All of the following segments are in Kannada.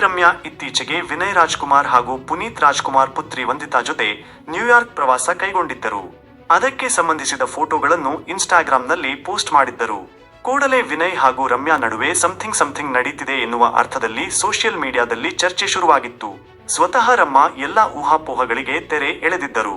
ರಮ್ಯಾ ಇತ್ತೀಚೆಗೆ ವಿನಯ್ ರಾಜ್ಕುಮಾರ್ ಹಾಗೂ ಪುನೀತ್ ರಾಜ್ಕುಮಾರ್ ಪುತ್ರಿ ವಂದಿತಾ ಜೊತೆ ನ್ಯೂಯಾರ್ಕ್ ಪ್ರವಾಸ ಕೈಗೊಂಡಿದ್ದರು. ಅದಕ್ಕೆ ಸಂಬಂಧಿಸಿದ ಫೋಟೋಗಳನ್ನು ಇನ್ಸ್ಟಾಗ್ರಾಂನಲ್ಲಿ ಪೋಸ್ಟ್ ಮಾಡಿದ್ದರು. ಕೂಡಲೇ ವಿನಯ್ ಹಾಗೂ ರಮ್ಯಾ ನಡುವೆ ಸಮಥಿಂಗ್ ಸಮಥಿಂಗ್ ನಡೀತಿದೆ ಎನ್ನುವ ಅರ್ಥದಲ್ಲಿ ಸೋಷಿಯಲ್ ಮೀಡಿಯಾದಲ್ಲಿ ಚರ್ಚೆ ಶುರುವಾಗಿತ್ತು. ಸ್ವತಃ ರಮ್ಮ ಎಲ್ಲಾ ಊಹಾಪೋಹಗಳಿಗೆ ತೆರೆ ಎಳೆದಿದ್ದರು.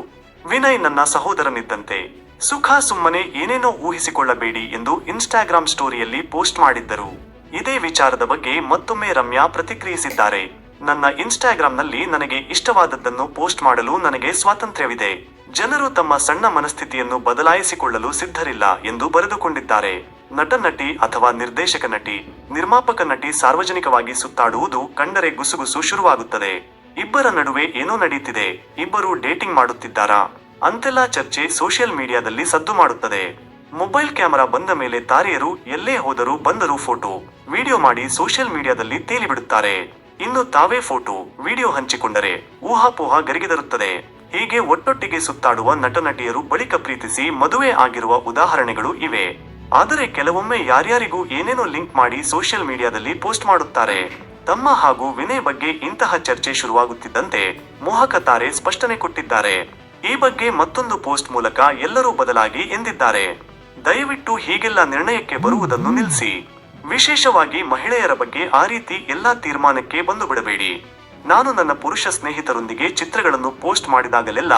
ವಿನಯ್ ನನ್ನ ಸಹೋದರನಿದ್ದಂತೆ. ಸುಖ ಸುಮ್ಮನೆ ಏನೇನೋ ಊಹಿಸಿಕೊಳ್ಳಬೇಡಿ ಎಂದು ಇನ್ಸ್ಟಾಗ್ರಾಂ ಸ್ಟೋರಿಯಲ್ಲಿ ಪೋಸ್ಟ್ ಮಾಡಿದ್ದರು. ಇದೇ ವಿಚಾರದ ಬಗ್ಗೆ ಮತ್ತೊಮ್ಮೆ ರಮ್ಯಾ ಪ್ರತಿಕ್ರಿಯಿಸಿದ್ದಾರೆ. ನನ್ನ ಇನ್ಸ್ಟಾಗ್ರಾಂನಲ್ಲಿ ನನಗೆ ಇಷ್ಟವಾದದ್ದನ್ನು ಪೋಸ್ಟ್ ಮಾಡಲು ನನಗೆ ಸ್ವಾತಂತ್ರ್ಯವಿದೆ. ಜನರು ತಮ್ಮ ಸಣ್ಣ ಮನಸ್ಥಿತಿಯನ್ನು ಬದಲಾಯಿಸಿಕೊಳ್ಳಲು ಸಿದ್ಧರಿಲ್ಲ ಎಂದು ಬರೆದುಕೊಂಡಿದ್ದಾರೆ. ನಟ, ನಟಿ ಅಥವಾ ನಿರ್ದೇಶಕ ನಟಿ, ನಿರ್ಮಾಪಕ ನಟಿ ಸಾರ್ವಜನಿಕವಾಗಿ ಸುತ್ತಾಡುವುದು ಕಂಡರೆ ಗುಸುಗುಸು ಶುರುವಾಗುತ್ತದೆ. ಇಬ್ಬರ ನಡುವೆ ಏನೋ ನಡೀತಿದೆ ಇಬ್ಬರು ಡೇಟಿಂಗ್ ಮಾಡುತ್ತಿದ್ದಾರಾ? ಅಂತೆಲ್ಲ ಚರ್ಚೆ ಸೋಷಿಯಲ್ ಮೀಡಿಯಾದಲ್ಲಿ ಸದ್ದು ಮಾಡುತ್ತದೆ. ಮೊಬೈಲ್ ಕ್ಯಾಮೆರಾ ಬಂದ ಮೇಲೆ ತಾರೆಯರು ಎಲ್ಲೇ ಹೋದರೂ ಬಂದರೂ ಫೋಟೋ. ವಿಡಿಯೋ ಮಾಡಿ ಸೋಷಿಯಲ್ ಮೀಡಿಯಾದಲ್ಲಿ ತೇಲಿಬಿಡುತ್ತಾರೆ. ಇನ್ನು ತಾವೇ ಫೋಟೋ, ವಿಡಿಯೋ ಹಂಚಿಕೊಂಡರೆ ಊಹಾಪೋಹ ಗರಿಗೆದರುತ್ತದೆ. ಹೀಗೆ ಒಟ್ಟೊಟ್ಟಿಗೆ ಸುತ್ತಾಡುವ ನಟ ನಟಿಯರು ಬಳಿಕ ಪ್ರೀತಿಸಿ ಮದುವೆ ಆಗಿರುವ ಉದಾಹರಣೆಗಳು ಇವೆ. ಆದರೆ ಕೆಲವೊಮ್ಮೆ ಯಾರ್ಯಾರಿಗೂ ಏನೇನೋ ಲಿಂಕ್ ಮಾಡಿ ಸೋಷಿಯಲ್ ಮೀಡಿಯಾದಲ್ಲಿ ಪೋಸ್ಟ್ ಮಾಡುತ್ತಾರೆ. ತಮ್ಮ ಹಾಗೂ ವಿನಯ್ ಬಗ್ಗೆ ಇಂತಹ ಚರ್ಚೆ ಶುರುವಾಗುತ್ತಿದ್ದಂತೆ ಮೋಹಕ ತಾರೆ ಸ್ಪಷ್ಟನೆ ಕೊಟ್ಟಿದ್ದಾರೆ. ಈ ಬಗ್ಗೆ ಮತ್ತೊಂದು ಪೋಸ್ಟ್ ಮೂಲಕ ಎಲ್ಲರೂ ಬದಲಾಗಿ ಎಂದಿದ್ದಾರೆ. ದಯವಿಟ್ಟು ಹೀಗೆಲ್ಲ ನಿರ್ಣಯಕ್ಕೆ ಬರುವುದನ್ನು ನಿಲ್ಲಿಸಿ. ವಿಶೇಷವಾಗಿ ಮಹಿಳೆಯರ ಬಗ್ಗೆ ಆ ರೀತಿ ಎಲ್ಲಾ ತೀರ್ಮಾನಕ್ಕೆ ಬಂದು ಬಿಡಬೇಡಿ. ನಾನು ನನ್ನ ಪುರುಷ ಸ್ನೇಹಿತರೊಂದಿಗೆ ಚಿತ್ರಗಳನ್ನು ಪೋಸ್ಟ್ ಮಾಡಿದಾಗಲೆಲ್ಲ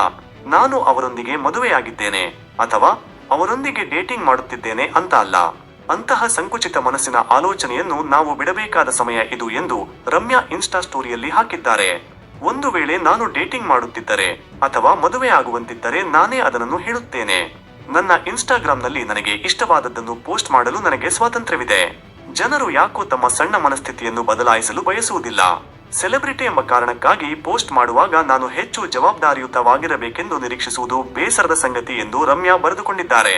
ನಾನು ಅವರೊಂದಿಗೆ ಮದುವೆಯಾಗಿದ್ದೇನೆ ಅಥವಾ ಅವರೊಂದಿಗೆ ಡೇಟಿಂಗ್ ಮಾಡುತ್ತಿದ್ದೇನೆ ಅಂತ ಅಲ್ಲ. ಅಂತಹ ಸಂಕುಚಿತ ಮನಸ್ಸಿನ ಆಲೋಚನೆಯನ್ನು ನಾವು ಬಿಡಬೇಕಾದ ಸಮಯ ಇದು ಎಂದು ರಮ್ಯಾ ಇನ್ಸ್ಟಾ ಸ್ಟೋರಿಯಲ್ಲಿ ಹಾಕಿದ್ದಾರೆ. ಒಂದು ವೇಳೆ ನಾನು ಡೇಟಿಂಗ್ ಮಾಡುತ್ತಿದ್ದರೆ ಅಥವಾ ಮದುವೆ ಆಗುವಂತಿದ್ದರೆ ನಾನೇ ಅದನ್ನು ಹೇಳುತ್ತೇನೆ. ನನ್ನ ಇನ್ಸ್ಟಾಗ್ರಾಂನಲ್ಲಿ ನನಗೆ ಇಷ್ಟವಾದದ್ದನ್ನು ಪೋಸ್ಟ್ ಮಾಡಲು ನನಗೆ ಸ್ವಾತಂತ್ರ್ಯವಿದೆ. ಜನರು ಯಾಕೋ ತಮ್ಮ ಸಣ್ಣ ಮನಸ್ಥಿತಿಯನ್ನು ಬದಲಾಯಿಸಲು ಬಯಸುವುದಿಲ್ಲ. ಸೆಲೆಬ್ರಿಟಿ ಎಂಬ ಕಾರಣಕ್ಕಾಗಿ ಪೋಸ್ಟ್ ಮಾಡುವಾಗ ನಾನು ಹೆಚ್ಚು ಜವಾಬ್ದಾರಿಯುತವಾಗಿರಬೇಕೆಂದು ನಿರೀಕ್ಷಿಸುವುದು ಬೇಸರದ ಸಂಗತಿ ಎಂದು ರಮ್ಯಾ ಬರೆದುಕೊಂಡಿದ್ದಾರೆ.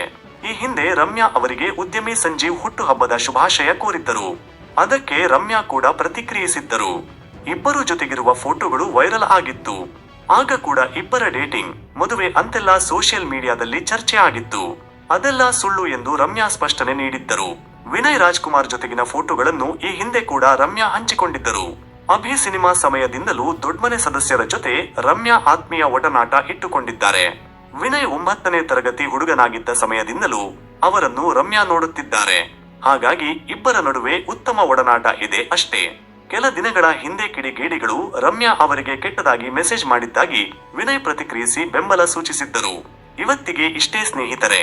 ಈ ಹಿಂದೆ ರಮ್ಯಾ ಅವರಿಗೆ ಉದ್ಯಮಿ ಸಂಜೀವ್ ಹುಟ್ಟುಹಬ್ಬದ ಶುಭಾಶಯ ಕೋರಿದ್ದರು. ಅದಕ್ಕೆ ರಮ್ಯಾ ಕೂಡ ಪ್ರತಿಕ್ರಿಯಿಸಿದ್ದರು. ಇಬ್ಬರು ಜೊತೆಗಿರುವ ಫೋಟೋಗಳು ವೈರಲ್ ಆಗಿತ್ತು. ಆಗ ಕೂಡ ಇಬ್ಬರ ಡೇಟಿಂಗ್ ಮದುವೆ ಅಂತೆಲ್ಲ ಸೋಷಿಯಲ್ ಮೀಡಿಯಾದಲ್ಲಿ ಚರ್ಚೆ ಆಗಿತ್ತು. ಅದೆಲ್ಲ ಸುಳ್ಳು ಎಂದು ರಮ್ಯಾ ಸ್ಪಷ್ಟನೆ ನೀಡಿದ್ದರು. ವಿನಯ್ ರಾಜ್ಕುಮಾರ್ ಜೊತೆಗಿನ ಫೋಟೋಗಳನ್ನು ಈ ಹಿಂದೆ ಕೂಡ ರಮ್ಯಾ ಹಂಚಿಕೊಂಡಿದ್ದರು. ಅಭಿ ಸಿನಿಮಾ ಸಮಯದಿಂದಲೂ ದೊಡ್ಮನೆ ಸದಸ್ಯರ ಜೊತೆ ರಮ್ಯಾ ಆತ್ಮೀಯ ಒಡನಾಟ ಇಟ್ಟುಕೊಂಡಿದ್ದಾರೆ. ವಿನಯ್ ಒಂಬತ್ತನೇ ತರಗತಿ ಹುಡುಗನಾಗಿದ್ದ ಸಮಯದಿಂದಲೂ ಅವರನ್ನು ರಮ್ಯಾ ನೋಡುತ್ತಿದ್ದಾರೆ. ಹಾಗಾಗಿ ಇಬ್ಬರ ನಡುವೆ ಉತ್ತಮ ಒಡನಾಟ ಇದೆ ಅಷ್ಟೇ. ಕೆಲ ದಿನಗಳ ಹಿಂದೆ ಕಿಡಿಗೇಡಿಗಳು ರಮ್ಯಾ ಅವರಿಗೆ ಕೆಟ್ಟದಾಗಿ ಮೆಸೇಜ್ ಮಾಡಿದ್ದಾಗಿ ವಿನಯ್ ಪ್ರತಿಕ್ರಿಯಿಸಿ ಬೆಂಬಲ ಸೂಚಿಸಿದ್ದರು. ಇವತ್ತಿಗೆ ಇಷ್ಟೇ ಸ್ನೇಹಿತರೆ,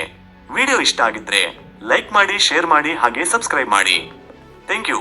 ವಿಡಿಯೋ ಇಷ್ಟ ಆಗಿದ್ರೆ ಲೈಕ್ ಮಾಡಿ, ಶೇರ್ ಮಾಡಿ, ಹಾಗೆ ಸಬ್ಸ್ಕ್ರೈಬ್ ಮಾಡಿ. Thank you.